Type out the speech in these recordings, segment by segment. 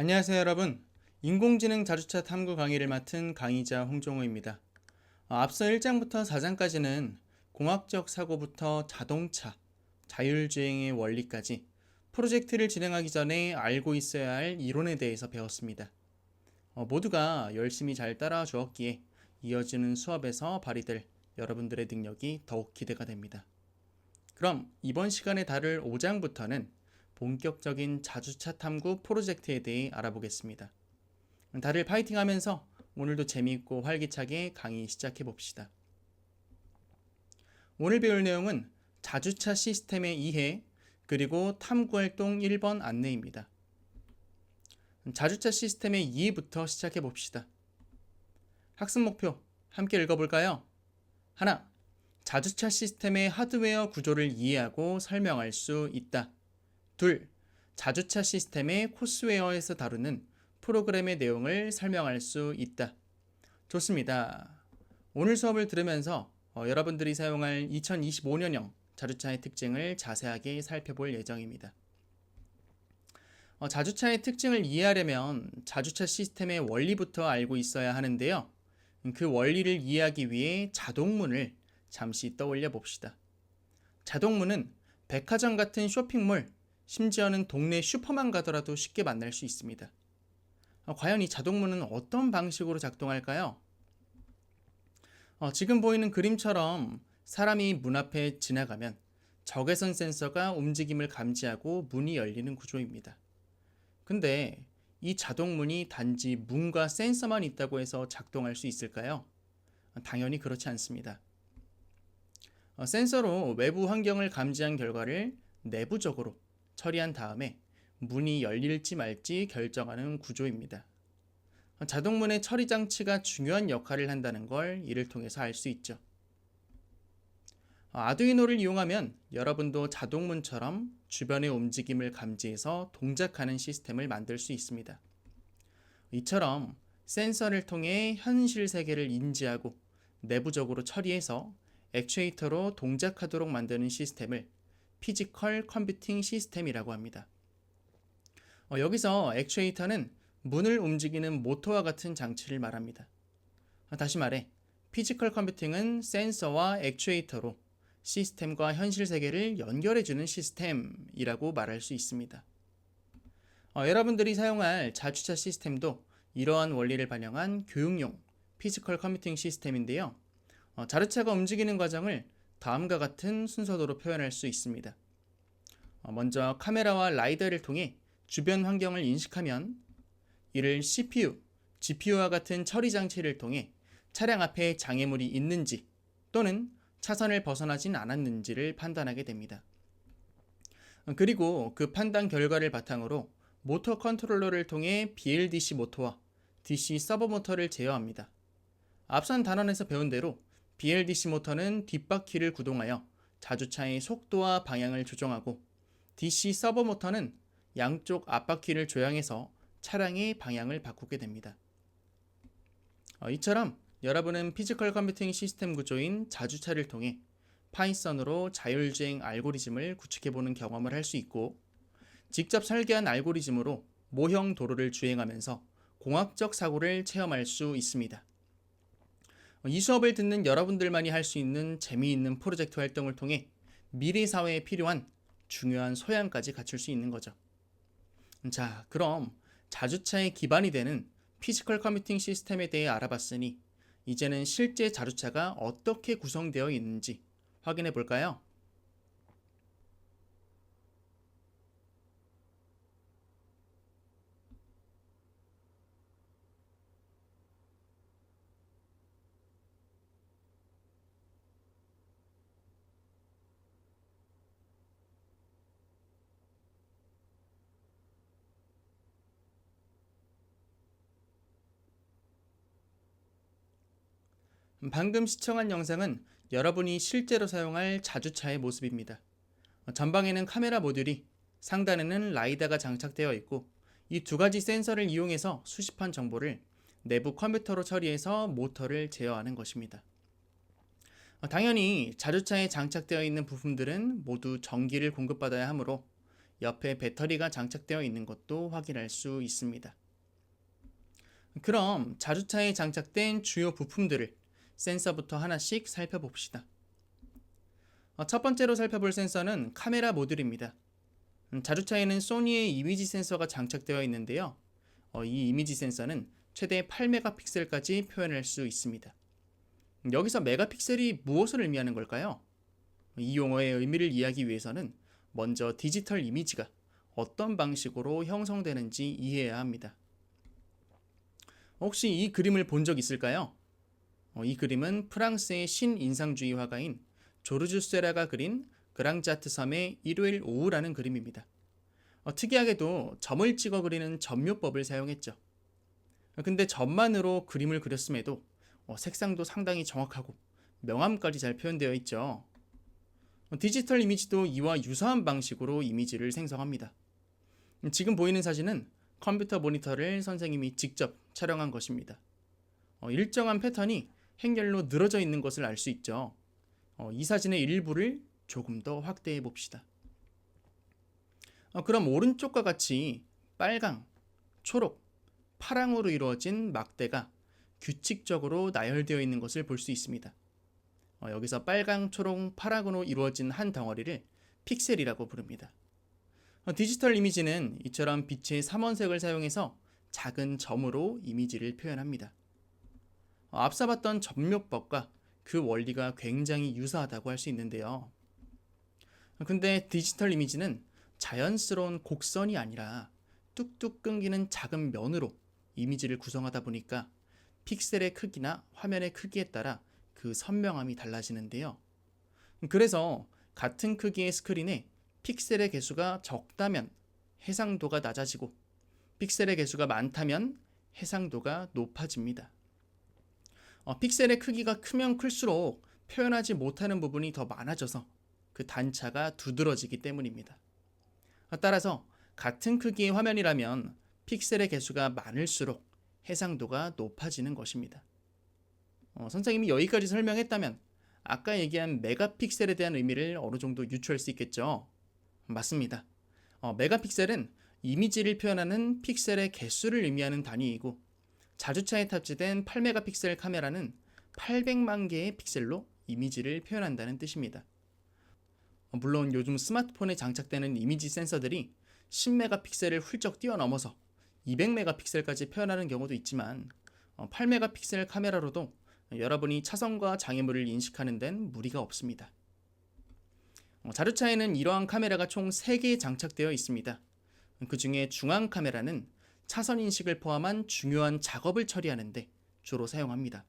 안녕하세요 여러분. 인공지능 자주차 탐구 강의를 맡은 강의자 홍종호입니다. 어, 앞서 1장부터 4장까지는 공학적 사고부터 자동차, 자율주행의 원리까지 프로젝트를 진행하기 전에 알고 있어야 할 이론에 대해서 배웠습니다. 어, 모두가 열심히 잘 따라와 주었기에 이어지는 수업에서 발휘될 여러분들의 능력이 더욱 기대가 됩니다. 그럼 이번 시간에 다룰 5장부터는 본격적인 자주차 탐구 프로젝트에 대해 알아보겠습니다. 다들 파이팅 하면서 오늘도 재미있고 활기차게 강의 시작해 봅시다. 오늘 배울 내용은 자주차 시스템의 이해 그리고 탐구 활동 1번 안내입니다. 자주차 시스템의 이해부터 시작해 봅시다. 학습 목표 함께 읽어볼까요? 하나, 자주차 시스템의 하드웨어 구조를 이해하고 설명할 수 있다. 둘, 자주차 시스템의 코스웨어에서 다루는 프로그램의 내용을 설명할 수 있다. 좋습니다. 오늘 수업을 들으면서 어, 여러분들이 사용할 2025년형 자주차의 특징을 자세하게 살펴볼 예정입니다. 어, 자주차의 특징을 이해하려면 자주차 시스템의 원리부터 알고 있어야 하는데요. 그 원리를 이해하기 위해 자동문을 잠시 떠올려 봅시다. 자동문은 백화점 같은 쇼핑몰, 심지어는 동네 슈퍼만 가더라도 쉽게 만날 수 있습니다. 어, 과연 이 자동문은 어떤 방식으로 작동할까요? 어, 지금 보이는 그림처럼 사람이 문 앞에 지나가면 적외선 센서가 움직임을 감지하고 문이 열리는 구조입니다. 근데 이 자동문이 단지 문과 센서만 있다고 해서 작동할 수 있을까요? 당연히 그렇지 않습니다. 어, 센서로 외부 환경을 감지한 결과를 내부적으로 처리한 다음에 문이 열릴지 말지 결정하는 구조입니다. 자동문의 처리 장치가 중요한 역할을 한다는 걸 이를 통해서 알 수 있죠. 아두이노를 이용하면 여러분도 자동문처럼 주변의 움직임을 감지해서 동작하는 시스템을 만들 수 있습니다. 이처럼 센서를 통해 현실 세계를 인지하고 내부적으로 처리해서 액추에이터로 동작하도록 만드는 시스템을 피지컬 컴퓨팅 시스템이라고 합니다. 어, 여기서 액추에이터는 문을 움직이는 모터와 같은 장치를 말합니다. 어, 다시 말해, 피지컬 컴퓨팅은 센서와 액추에이터로 시스템과 현실 세계를 연결해주는 시스템이라고 말할 수 있습니다. 어, 여러분들이 사용할 자주차 시스템도 이러한 원리를 반영한 교육용 피지컬 컴퓨팅 시스템인데요. 어, 자주차가 움직이는 과정을 다음과 같은 순서대로 표현할 수 있습니다. 어, 먼저 카메라와 라이더를 통해 주변 환경을 인식하면 이를 CPU, GPU와 같은 처리 장치를 통해 차량 앞에 장애물이 있는지 또는 차선을 벗어나진 않았는지를 판단하게 됩니다. 어, 그리고 그 판단 결과를 바탕으로 모터 컨트롤러를 통해 BLDC 모터와 DC 서버 모터를 제어합니다. 앞선 단원에서 배운 대로 BLDC 모터는 뒷바퀴를 구동하여 자주차의 속도와 방향을 조정하고 DC 서버 모터는 양쪽 앞바퀴를 조향해서 차량의 방향을 바꾸게 됩니다. 어, 이처럼 여러분은 피지컬 컴퓨팅 시스템 구조인 자주차를 통해 파이썬으로 자율주행 알고리즘을 구축해보는 경험을 할 수 있고 직접 설계한 알고리즘으로 모형 도로를 주행하면서 공학적 사고를 체험할 수 있습니다. 이 수업을 듣는 여러분들만이 할 수 있는 재미있는 프로젝트 활동을 통해 미래 사회에 필요한 중요한 소양까지 갖출 수 있는 거죠. 자, 그럼 자주차의 기반이 되는 피지컬 컴퓨팅 시스템에 대해 알아봤으니 이제는 실제 자주차가 어떻게 구성되어 있는지 확인해 볼까요? 방금 시청한 영상은 여러분이 실제로 사용할 자주차의 모습입니다. 전방에는 카메라 모듈이 상단에는 라이다가 장착되어 있고 이 두 가지 센서를 이용해서 수집한 정보를 내부 컴퓨터로 처리해서 모터를 제어하는 것입니다. 당연히 자주차에 장착되어 있는 부품들은 모두 전기를 공급받아야 하므로 옆에 배터리가 장착되어 있는 것도 확인할 수 있습니다. 그럼 자주차에 장착된 주요 부품들을 센서부터 하나씩 살펴봅시다. 어, 첫 번째로 살펴볼 센서는 카메라 모듈입니다. 음, 자주차에는 소니의 이미지 센서가 장착되어 있는데요. 어, 이 이미지 센서는 최대 8메가픽셀까지 표현할 수 있습니다. 음, 여기서 메가픽셀이 무엇을 의미하는 걸까요? 이 용어의 의미를 이해하기 위해서는 먼저 디지털 이미지가 어떤 방식으로 형성되는지 이해해야 합니다. 혹시 이 그림을 본 적 있을까요? 어, 이 그림은 프랑스의 신인상주의 화가인 조르주 세라가 그린 그랑자트 섬의 일요일 오후라는 그림입니다. 어, 특이하게도 점을 찍어 그리는 점묘법을 사용했죠. 어, 근데 점만으로 그림을 그렸음에도 어, 색상도 상당히 정확하고 명암까지 잘 표현되어 있죠. 어, 디지털 이미지도 이와 유사한 방식으로 이미지를 생성합니다. 음, 지금 보이는 사진은 컴퓨터 모니터를 선생님이 직접 촬영한 것입니다. 어, 일정한 패턴이 행렬로 늘어져 있는 것을 알 수 있죠. 어, 이 사진의 일부를 조금 더 확대해 봅시다. 어, 그럼 오른쪽과 같이 빨강, 초록, 파랑으로 이루어진 막대가 규칙적으로 나열되어 있는 것을 볼 수 있습니다. 어, 여기서 빨강, 초록, 파랑으로 이루어진 한 덩어리를 픽셀이라고 부릅니다. 어, 디지털 이미지는 이처럼 빛의 삼원색을 사용해서 작은 점으로 이미지를 표현합니다. 어, 앞서 봤던 점묘법과 그 원리가 굉장히 유사하다고 할 수 있는데요. 근데 디지털 이미지는 자연스러운 곡선이 아니라 뚝뚝 끊기는 작은 면으로 이미지를 구성하다 보니까 픽셀의 크기나 화면의 크기에 따라 그 선명함이 달라지는데요. 그래서 같은 크기의 스크린에 픽셀의 개수가 적다면 해상도가 낮아지고 픽셀의 개수가 많다면 해상도가 높아집니다. 어, 픽셀의 크기가 크면 클수록 표현하지 못하는 부분이 더 많아져서 그 단차가 두드러지기 때문입니다. 어, 따라서 같은 크기의 화면이라면 픽셀의 개수가 많을수록 해상도가 높아지는 것입니다. 어, 선생님이 여기까지 설명했다면 아까 얘기한 메가픽셀에 대한 의미를 어느 정도 유추할 수 있겠죠. 맞습니다. 어, 메가픽셀은 이미지를 표현하는 픽셀의 개수를 의미하는 단위이고 자주차에 탑재된 8메가픽셀 카메라는 800만 개의 픽셀로 이미지를 표현한다는 뜻입니다. 어, 물론 요즘 스마트폰에 장착되는 이미지 센서들이 10메가픽셀을 훌쩍 뛰어넘어서 200메가픽셀까지 표현하는 경우도 있지만 8메가픽셀 어, 카메라로도 여러분이 차선과 장애물을 인식하는 데는 무리가 없습니다. 어, 자루차에는 이러한 카메라가 총 3개 장착되어 있습니다. 그 중에 중앙 카메라는 차선 인식을 포함한 중요한 작업을 처리하는데 주로 사용합니다.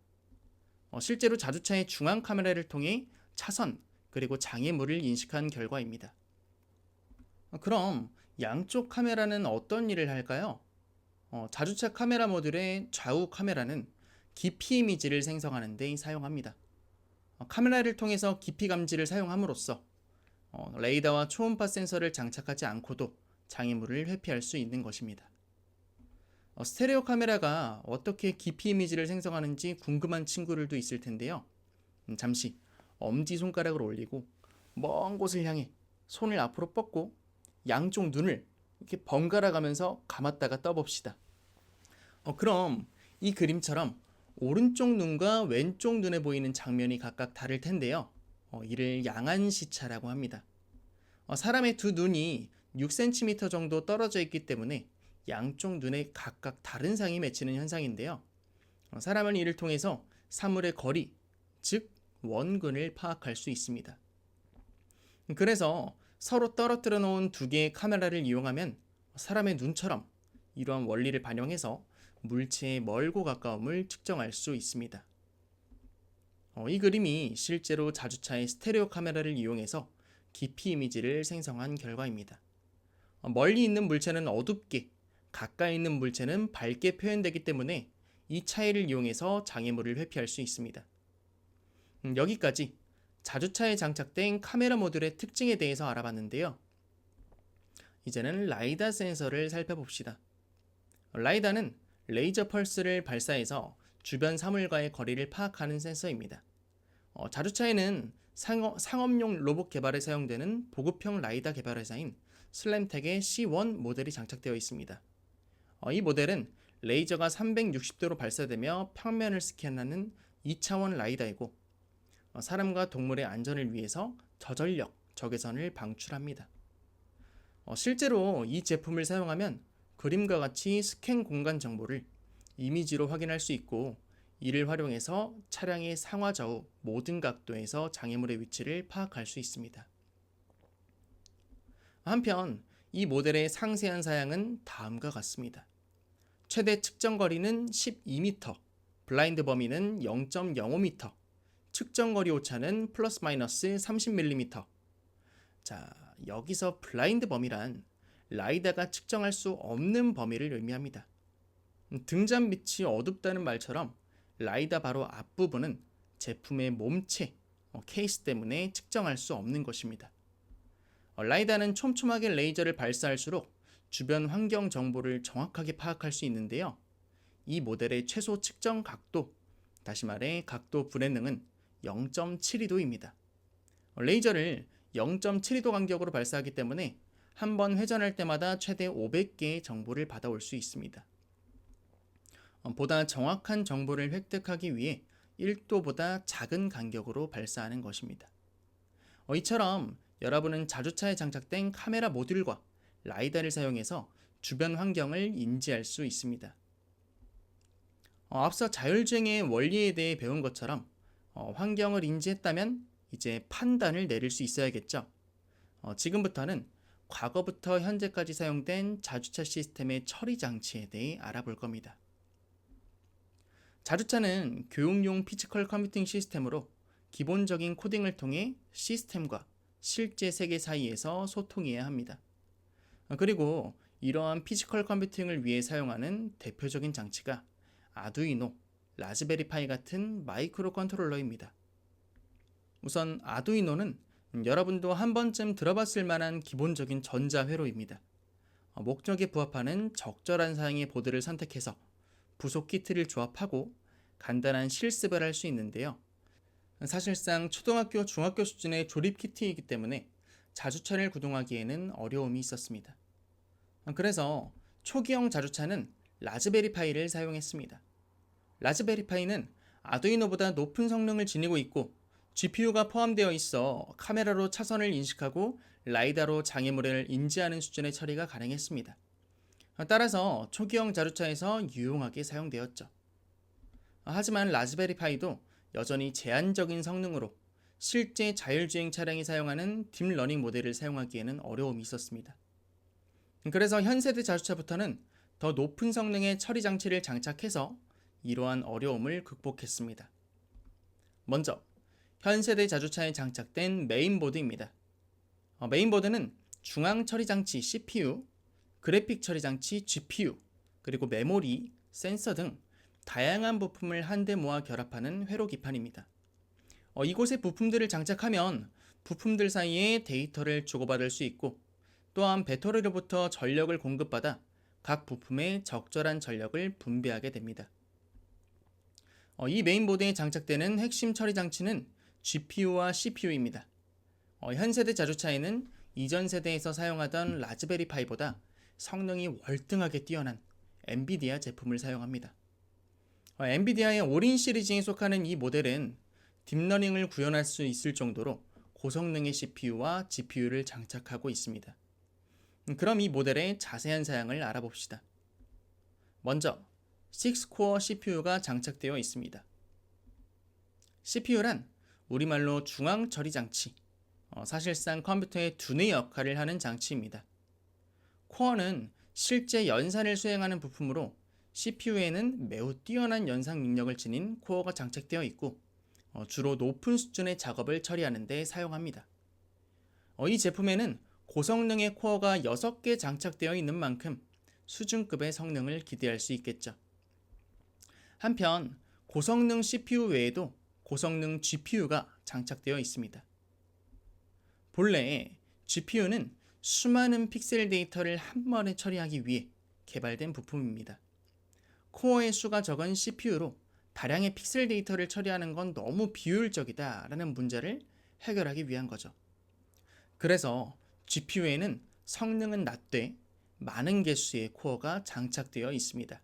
어, 실제로 자주차의 중앙 카메라를 통해 차선 그리고 장애물을 인식한 결과입니다. 어, 그럼 양쪽 카메라는 어떤 일을 할까요? 어, 자주차 카메라 모듈의 좌우 카메라는 깊이 이미지를 생성하는 데 사용합니다. 어, 카메라를 통해서 깊이 감지를 사용함으로써 어, 레이더와 초음파 센서를 장착하지 않고도 장애물을 회피할 수 있는 것입니다. 어, 스테레오 카메라가 어떻게 깊이 이미지를 생성하는지 궁금한 친구들도 있을 텐데요. 음, 잠시 엄지 손가락을 올리고 먼 곳을 향해 손을 앞으로 뻗고 양쪽 눈을 이렇게 번갈아 가면서 감았다가 떠봅시다. 어, 그럼 이 그림처럼 오른쪽 눈과 왼쪽 눈에 보이는 장면이 각각 다를 텐데요. 어, 이를 양안시차라고 합니다. 어, 사람의 두 눈이 6cm 정도 떨어져 있기 때문에 양쪽 눈에 각각 다른 상이 맺히는 현상인데요. 어, 사람은 이를 통해서 사물의 거리, 즉 원근을 파악할 수 있습니다. 그래서 서로 떨어뜨려 놓은 두 개의 카메라를 이용하면 사람의 눈처럼 이러한 원리를 반영해서 물체의 멀고 가까움을 측정할 수 있습니다. 어, 이 그림이 실제로 자주차의 스테레오 카메라를 이용해서 깊이 이미지를 생성한 결과입니다. 어, 멀리 있는 물체는 어둡게, 가까이 있는 물체는 밝게 표현되기 때문에 이 차이를 이용해서 장애물을 회피할 수 있습니다. 음, 여기까지 자주차에 장착된 카메라 모듈의 특징에 대해서 알아봤는데요. 이제는 라이다 센서를 살펴봅시다. 라이다는 레이저 펄스를 발사해서 주변 사물과의 거리를 파악하는 센서입니다. 어, 자주차에는 상업, 상업용 로봇 개발에 사용되는 보급형 라이다 개발 회사인 슬램텍의 C1 모델이 장착되어 있습니다. 어, 이 모델은 레이저가 360도로 발사되며 평면을 스캔하는 2차원 라이다이고 어, 사람과 동물의 안전을 위해서 저전력 적외선을 방출합니다. 어, 실제로 이 제품을 사용하면 그림과 같이 스캔 공간 정보를 이미지로 확인할 수 있고 이를 활용해서 차량의 상하 좌우 모든 각도에서 장애물의 위치를 파악할 수 있습니다. 한편 이 모델의 상세한 사양은 다음과 같습니다. 최대 측정 거리는 12m, 블라인드 범위는 0.05m, 측정 거리 오차는 플러스 마이너스 30mm. 자, 여기서 블라인드 범위란 라이다가 측정할 수 없는 범위를 의미합니다. 등잔 밑이 어둡다는 말처럼 라이다 바로 앞부분은 제품의 몸체, 어, 케이스 때문에 측정할 수 없는 것입니다. 어, 라이다는 촘촘하게 레이저를 발사할수록 주변 환경 정보를 정확하게 파악할 수 있는데요. 이 모델의 최소 측정 각도, 다시 말해 각도 불해능은 0.72도입니다. 어, 레이저를 0.72도 간격으로 발사하기 때문에 한 번 회전할 때마다 최대 500개의 정보를 받아올 수 있습니다. 어, 보다 정확한 정보를 획득하기 위해 1도보다 작은 간격으로 발사하는 것입니다. 어, 이처럼 여러분은 자주차에 장착된 카메라 모듈과 라이다를 사용해서 주변 환경을 인지할 수 있습니다. 어, 앞서 자율주행의 원리에 대해 배운 것처럼 어, 환경을 인지했다면 이제 판단을 내릴 수 있어야겠죠. 어, 지금부터는 과거부터 현재까지 사용된 자주차 시스템의 처리 장치에 대해 알아볼 겁니다. 자주차는 교육용 피지컬 컴퓨팅 시스템으로 기본적인 코딩을 통해 시스템과 실제 세계 사이에서 소통해야 합니다. 그리고 이러한 피지컬 컴퓨팅을 위해 사용하는 대표적인 장치가 아두이노, 라즈베리파이 같은 마이크로 컨트롤러입니다. 우선 아두이노는 여러분도 한 번쯤 들어봤을 만한 기본적인 전자회로입니다. 목적에 부합하는 적절한 사양의 보드를 선택해서 부속 키트를 조합하고 간단한 실습을 할 수 있는데요. 사실상 초등학교, 중학교 수준의 조립 키트이기 때문에 자주차를 구동하기에는 어려움이 있었습니다. 그래서 초기형 자주차는 라즈베리 파이를 사용했습니다. 라즈베리 파이는 아두이노보다 높은 성능을 지니고 있고 GPU가 포함되어 있어 카메라로 차선을 인식하고 라이다로 장애물을 인지하는 수준의 처리가 가능했습니다. 따라서 초기형 자주차에서 유용하게 사용되었죠. 하지만 라즈베리 파이도 여전히 제한적인 성능으로 실제 자율주행 차량이 사용하는 딥러닝 모델을 사용하기에는 어려움이 있었습니다. 그래서 현세대 자주차부터는 더 높은 성능의 처리 장치를 장착해서 이러한 어려움을 극복했습니다. 먼저 현세대 자주차에 장착된 메인보드입니다. 어, 메인보드는 중앙 처리 장치 CPU, 그래픽 처리 장치 GPU, 그리고 메모리, 센서 등 다양한 부품을 한데 모아 결합하는 회로 기판입니다. 어, 이곳에 부품들을 장착하면 부품들 사이에 데이터를 주고받을 수 있고 또한 배터리로부터 전력을 공급받아 각 부품에 적절한 전력을 분배하게 됩니다. 어, 이 메인보드에 장착되는 핵심 처리 장치는 GPU와 CPU입니다. 어, 현 세대 자주차에는 이전 세대에서 사용하던 라즈베리 파이보다 성능이 월등하게 뛰어난 엔비디아 제품을 사용합니다. 어, 엔비디아의 오린 시리즈에 속하는 이 모델은 딥러닝을 구현할 수 있을 정도로 고성능의 CPU와 GPU를 장착하고 있습니다. 음, 그럼 이 모델의 자세한 사양을 알아봅시다. 먼저 6코어 CPU가 장착되어 있습니다. CPU란 우리말로 중앙 처리 장치, 어, 사실상 컴퓨터의 두뇌 역할을 하는 장치입니다. 코어는 실제 연산을 수행하는 부품으로 CPU에는 매우 뛰어난 연상 능력을 지닌 코어가 장착되어 있고 어, 주로 높은 수준의 작업을 처리하는 데 사용합니다. 어, 이 제품에는 고성능의 코어가 6개 장착되어 있는 만큼 수준급의 성능을 기대할 수 있겠죠. 한편 고성능 CPU 외에도 고성능 GPU가 장착되어 있습니다. 본래 GPU는 수많은 픽셀 데이터를 한 번에 처리하기 위해 개발된 부품입니다. 코어의 수가 적은 CPU로 다량의 픽셀 데이터를 처리하는 건 너무 비효율적이다 라는 문제를 해결하기 위한 거죠. 그래서 GPU에는 성능은 낮되 많은 개수의 코어가 장착되어 있습니다.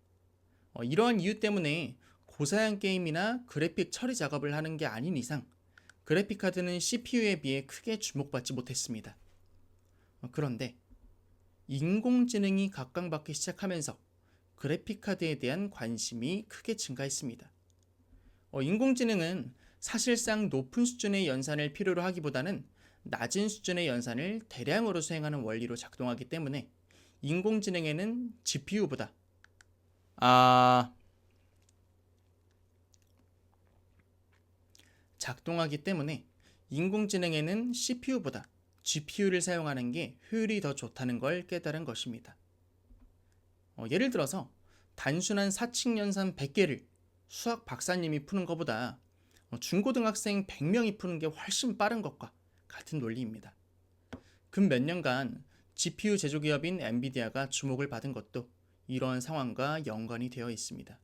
어, 이러한 이유 때문에 고사양 게임이나 그래픽 처리 작업을 하는 게 아닌 이상 그래픽 카드는 CPU에 비해 크게 주목받지 못했습니다. 어, 그런데 인공지능이 각광받기 시작하면서 그래픽 카드에 대한 관심이 크게 증가했습니다. 어, 인공지능은 사실상 높은 수준의 연산을 필요로 하기보다는 낮은 수준의 연산을 대량으로 수행하는 원리로 작동하기 때문에 인공지능에는 GPU보다 아 작동하기 때문에 인공지능에는 CPU보다 GPU를 사용하는 게 효율이 더 좋다는 걸 깨달은 것입니다. 어, 예를 들어서 단순한 사칙 연산 100개를 수학 박사님이 푸는 것보다 어, 중고등학생 100명이 푸는 게 훨씬 빠른 것과 같은 논리입니다. 근 몇 년간 GPU 제조기업인 엔비디아가 주목을 받은 것도 이러한 상황과 연관이 되어 있습니다.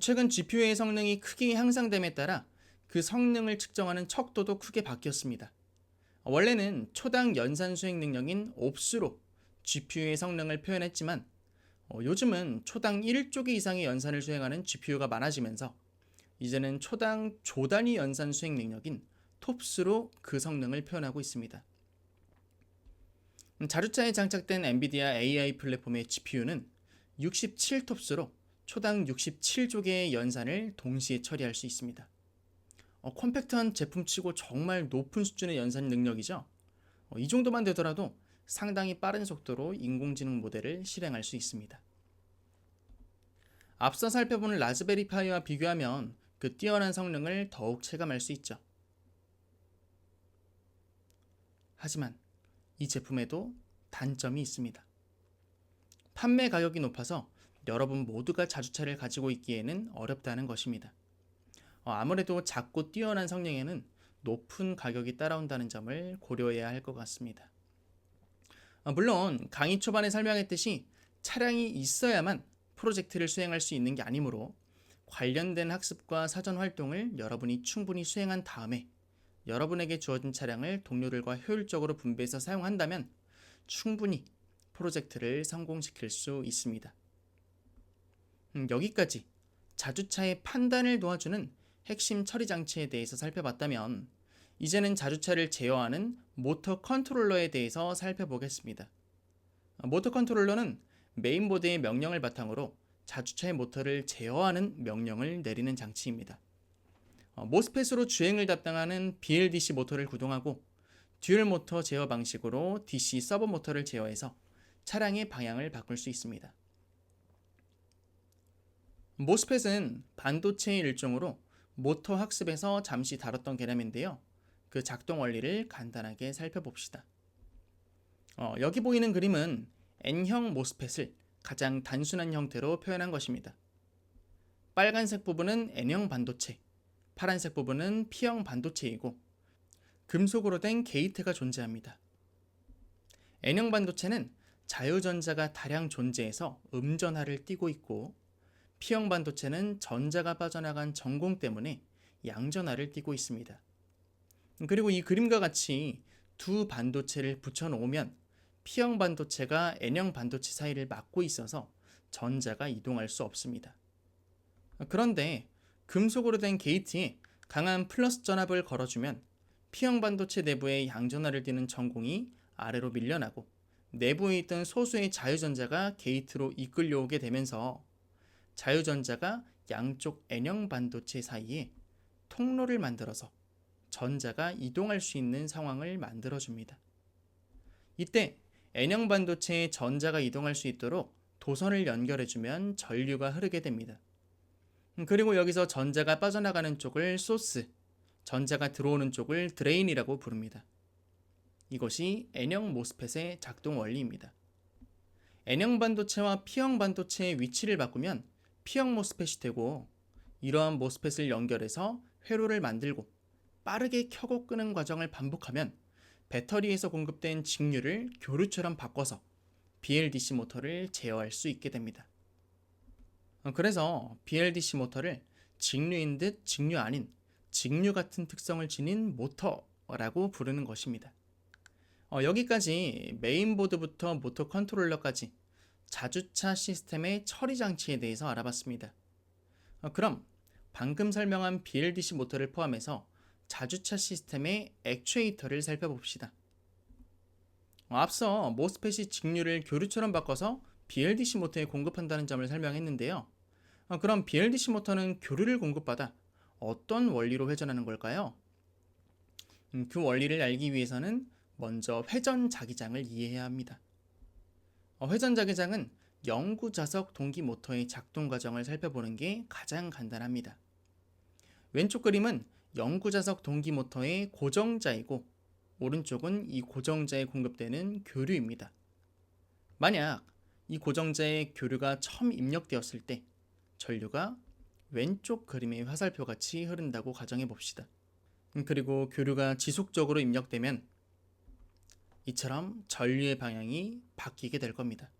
최근 GPU의 성능이 크게 향상됨에 따라 그 성능을 측정하는 척도도 크게 바뀌었습니다. 원래는 초당 연산 수행 능력인 옵스로 GPU의 성능을 표현했지만 어, 요즘은 초당 1조기 이상의 연산을 수행하는 GPU가 많아지면서 이제는 초당 조단위 연산 수행 능력인 톱스로 그 성능을 표현하고 있습니다. 음, 자주차에 장착된 엔비디아 AI 플랫폼의 GPU는 67톱스로 초당 67조 개의 연산을 동시에 처리할 수 있습니다. 어, 컴팩트한 제품치고 정말 높은 수준의 연산 능력이죠. 어, 이 정도만 되더라도 상당히 빠른 속도로 인공지능 모델을 실행할 수 있습니다. 앞서 살펴본 라즈베리 파이와 비교하면 그 뛰어난 성능을 더욱 체감할 수 있죠. 하지만 이 제품에도 단점이 있습니다. 판매 가격이 높아서 여러분 모두가 자주차를 가지고 있기에는 어렵다는 것입니다. 어, 아무래도 작고 뛰어난 성능에는 높은 가격이 따라온다는 점을 고려해야 할 것 같습니다. 어, 물론 강의 초반에 설명했듯이 차량이 있어야만 프로젝트를 수행할 수 있는 게 아니므로 관련된 학습과 사전 활동을 여러분이 충분히 수행한 다음에 여러분에게 주어진 차량을 동료들과 효율적으로 분배해서 사용한다면 충분히 프로젝트를 성공시킬 수 있습니다. 음, 여기까지 자주차의 판단을 도와주는 핵심 처리 장치에 대해서 살펴봤다면 이제는 자주차를 제어하는 모터 컨트롤러에 대해서 살펴보겠습니다. 모터 컨트롤러는 메인보드의 명령을 바탕으로 자주차의 모터를 제어하는 명령을 내리는 장치입니다. 어, 모스펫으로 주행을 담당하는 BLDC 모터를 구동하고 듀얼 모터 제어 방식으로 DC 서버 모터를 제어해서 차량의 방향을 바꿀 수 있습니다. 모스펫은 반도체의 일종으로 모터 학습에서 잠시 다뤘던 개념인데요. 그 작동 원리를 간단하게 살펴봅시다. 어, 여기 보이는 그림은 N형 모스펫을 가장 단순한 형태로 표현한 것입니다. 빨간색 부분은 N형 반도체, 파란색 부분은 P형 반도체이고 금속으로 된 게이트가 존재합니다. N형 반도체는 자유전자가 다량 존재해서 음전하를 띠고 있고 P형 반도체는 전자가 빠져나간 전공 때문에 양전하를 띠고 있습니다. 그리고 이 그림과 같이 두 반도체를 붙여 놓으면 P형 반도체가 N형 반도체 사이를 막고 있어서 전자가 이동할 수 없습니다. 그런데 금속으로 된 게이트에 강한 플러스 전압을 걸어주면 P형 반도체 내부의 양전하를 띠는 전공이 아래로 밀려나고 내부에 있던 소수의 자유전자가 게이트로 이끌려오게 되면서 자유전자가 양쪽 N형 반도체 사이에 통로를 만들어서 전자가 이동할 수 있는 상황을 만들어줍니다. 이때 N형 반도체에 전자가 이동할 수 있도록 도선을 연결해주면 전류가 흐르게 됩니다. 음, 그리고 여기서 전자가 빠져나가는 쪽을 소스, 전자가 들어오는 쪽을 드레인이라고 부릅니다. 이것이 N형 모스펫의 작동 원리입니다. N형 반도체와 P형 반도체의 위치를 바꾸면 P형 모스펫이 되고 이러한 모스펫을 연결해서 회로를 만들고 빠르게 켜고 끄는 과정을 반복하면 배터리에서 공급된 직류를 교류처럼 바꿔서 BLDC 모터를 제어할 수 있게 됩니다. 어, 그래서 BLDC 모터를 직류인 듯 직류 아닌 직류 같은 특성을 지닌 모터라고 부르는 것입니다. 어, 여기까지 메인보드부터 모터 컨트롤러까지 자주차 시스템의 처리 장치에 대해서 알아봤습니다. 어, 그럼 방금 설명한 BLDC 모터를 포함해서 자주차 시스템의 액추에이터를 살펴봅시다. 어, 앞서 모스펫이 직류를 교류처럼 바꿔서 BLDC 모터에 공급한다는 점을 설명했는데요. 어, 그럼 BLDC 모터는 교류를 공급받아 어떤 원리로 회전하는 걸까요? 음, 그 원리를 알기 위해서는 먼저 회전 자기장을 이해해야 합니다. 어, 회전 자기장은 영구 자석 동기 모터의 작동 과정을 살펴보는 게 가장 간단합니다. 왼쪽 그림은 영구 자석 동기 모터의 고정자이고 오른쪽은 이 고정자에 공급되는 교류입니다. 만약 이 고정자의 교류가 처음 입력되었을 때 전류가 왼쪽 그림의 화살표 같이 흐른다고 가정해 봅시다. 음, 그리고 교류가 지속적으로 입력되면 이처럼 전류의 방향이 바뀌게 될 겁니다.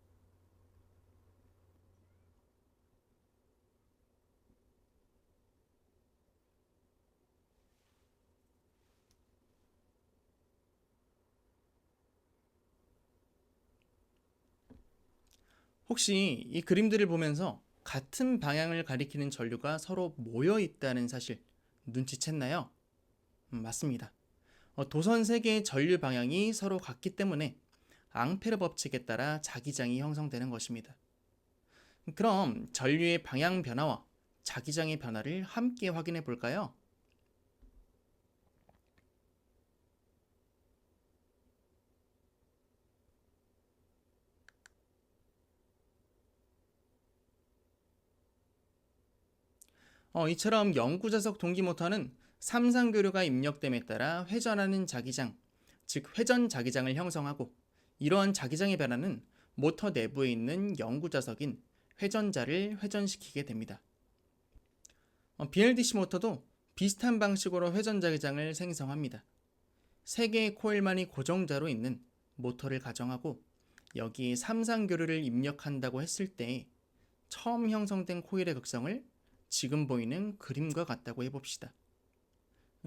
혹시 이 그림들을 보면서 같은 방향을 가리키는 전류가 서로 모여 있다는 사실 눈치챘나요? 음, 맞습니다. 어, 도선 세 개의 전류 방향이 서로 같기 때문에 앙페르 법칙에 따라 자기장이 형성되는 것입니다. 그럼 전류의 방향 변화와 자기장의 변화를 함께 확인해 볼까요? 어, 이처럼 영구자석 동기모터는 삼상교류가 입력됨에 따라 회전하는 자기장, 즉 회전 자기장을 형성하고 이러한 자기장의 변화는 모터 내부에 있는 영구자석인 회전자를 회전시키게 됩니다. 어, BLDC 모터도 비슷한 방식으로 회전 자기장을 생성합니다. 세 개의 코일만이 고정자로 있는 모터를 가정하고 여기에 삼상교류를 입력한다고 했을 때 처음 형성된 코일의 극성을 지금 보이는 그림과 같다고 해봅시다.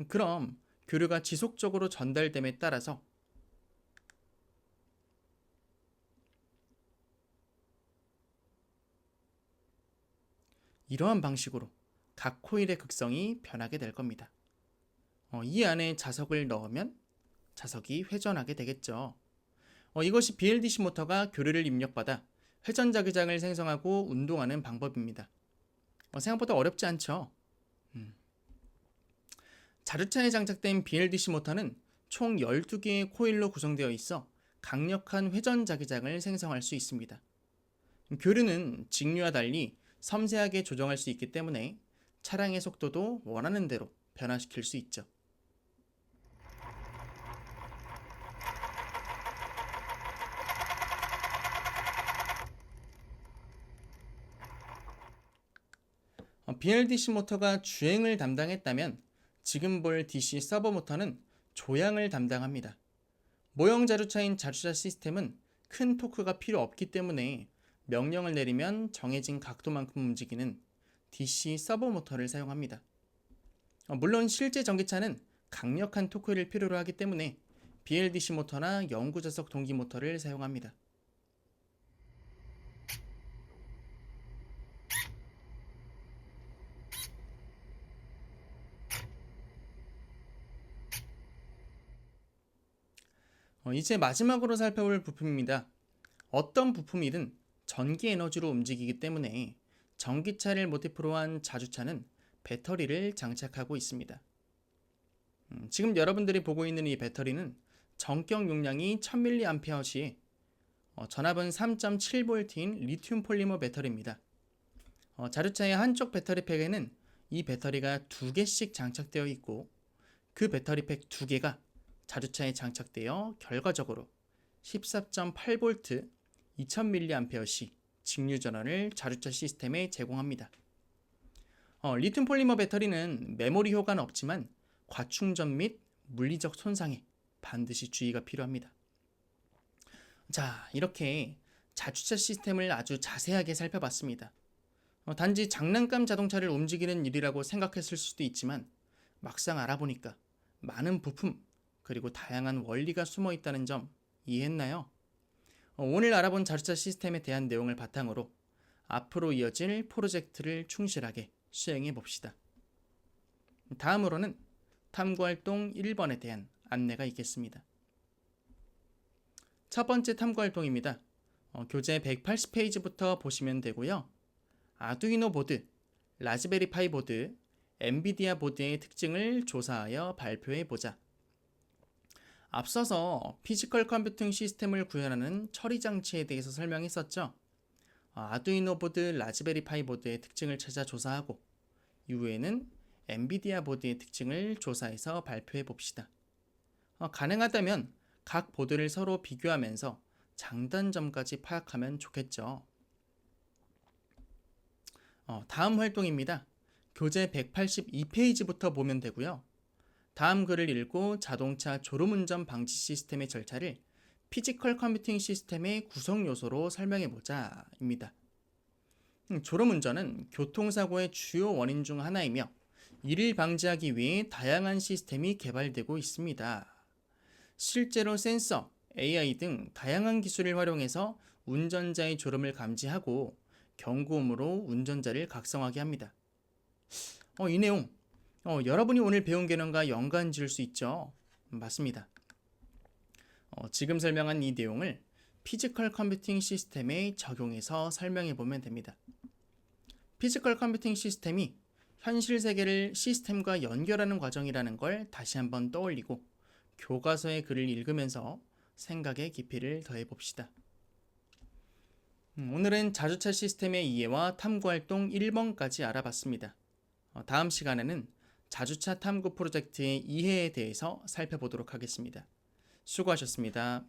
그럼 교류가 지속적으로 전달됨에 따라서 이러한 방식으로 각 코일의 극성이 변하게 될 겁니다. 어, 이 안에 자석을 넣으면 자석이 회전하게 되겠죠. 어, 이것이 BLDC 모터가 교류를 입력받아 회전 자기장을 생성하고 운동하는 방법입니다. 어, 생각보다 어렵지 않죠. 음. 자주차에 장착된 BLDC 모터는 총 12개의 코일로 구성되어 있어 강력한 회전 자기장을 생성할 수 있습니다. 교류는 직류와 달리 섬세하게 조정할 수 있기 때문에 차량의 속도도 원하는 대로 변화시킬 수 있죠. BLDC 모터가 주행을 담당했다면 지금 볼 DC 서버 모터는 조향을 담당합니다. 모형 자주차인 자주차 시스템은 큰 토크가 필요 없기 때문에 명령을 내리면 정해진 각도만큼 움직이는 DC 서버 모터를 사용합니다. 어, 물론 실제 전기차는 강력한 토크를 필요로 하기 때문에 BLDC 모터나 영구자석 동기 모터를 사용합니다. 이제 마지막으로 살펴볼 부품입니다. 어떤 부품이든 전기 에너지로 움직이기 때문에 전기차를 모티프로 한 자주차는 배터리를 장착하고 있습니다. 음, 지금 여러분들이 보고 있는 이 배터리는 전격 용량이 1000mAh에 어, 전압은 3.7V인 리튬 폴리머 배터리입니다. 어, 자주차의 한쪽 배터리 팩에는 이 배터리가 두 개씩 장착되어 있고 그 배터리 팩 두 개가 자주차에 장착되어 결과적으로 14.8V 2000mAh 직류 전원을 자주차 시스템에 제공합니다. 어, 리튬 폴리머 배터리는 메모리 효과는 없지만 과충전 및 물리적 손상에 반드시 주의가 필요합니다. 자, 이렇게 자주차 시스템을 아주 자세하게 살펴봤습니다. 어, 단지 장난감 자동차를 움직이는 일이라고 생각했을 수도 있지만 막상 알아보니까 많은 부품 그리고 다양한 원리가 숨어 있다는 점 이해했나요? 어, 오늘 알아본 자주차 시스템에 대한 내용을 바탕으로 앞으로 이어질 프로젝트를 충실하게 수행해 봅시다. 다음으로는 탐구활동 1번에 대한 안내가 있겠습니다. 첫 번째 탐구활동입니다. 어, 교재 180페이지부터 보시면 되고요. 아두이노 보드, 라즈베리 파이 보드, 엔비디아 보드의 특징을 조사하여 발표해 보자. 앞서서 피지컬 컴퓨팅 시스템을 구현하는 처리 장치에 대해서 설명했었죠. 아, 아두이노 보드, 라즈베리 파이 보드의 특징을 찾아 조사하고 이후에는 엔비디아 보드의 특징을 조사해서 발표해 봅시다. 어, 가능하다면 각 보드를 서로 비교하면서 장단점까지 파악하면 좋겠죠. 어, 다음 활동입니다. 교재 182페이지부터 보면 되고요. 다음 글을 읽고 자동차 졸음운전 방지 시스템의 절차를 피지컬 컴퓨팅 시스템의 구성 요소로 설명해 보자 입니다. 음, 졸음운전은 교통사고의 주요 원인 중 하나이며 이를 방지하기 위해 다양한 시스템이 개발되고 있습니다. 실제로 센서, AI 등 다양한 기술을 활용해서 운전자의 졸음을 감지하고 경고음으로 운전자를 각성하게 합니다. 어, 이 내용 어, 여러분이 오늘 배운 개념과 연관 지을 수 있죠? 맞습니다. 어, 지금 설명한 이 내용을 피지컬 컴퓨팅 시스템에 적용해서 설명해 보면 됩니다. 피지컬 컴퓨팅 시스템이 현실 세계를 시스템과 연결하는 과정이라는 걸 다시 한번 떠올리고 교과서의 글을 읽으면서 생각의 깊이를 더해 봅시다. 음, 오늘은 자주차 시스템의 이해와 탐구 활동 1번까지 알아봤습니다. 어, 다음 시간에는 자주차 탐구 프로젝트의 이해에 대해서 살펴보도록 하겠습니다. 수고하셨습니다.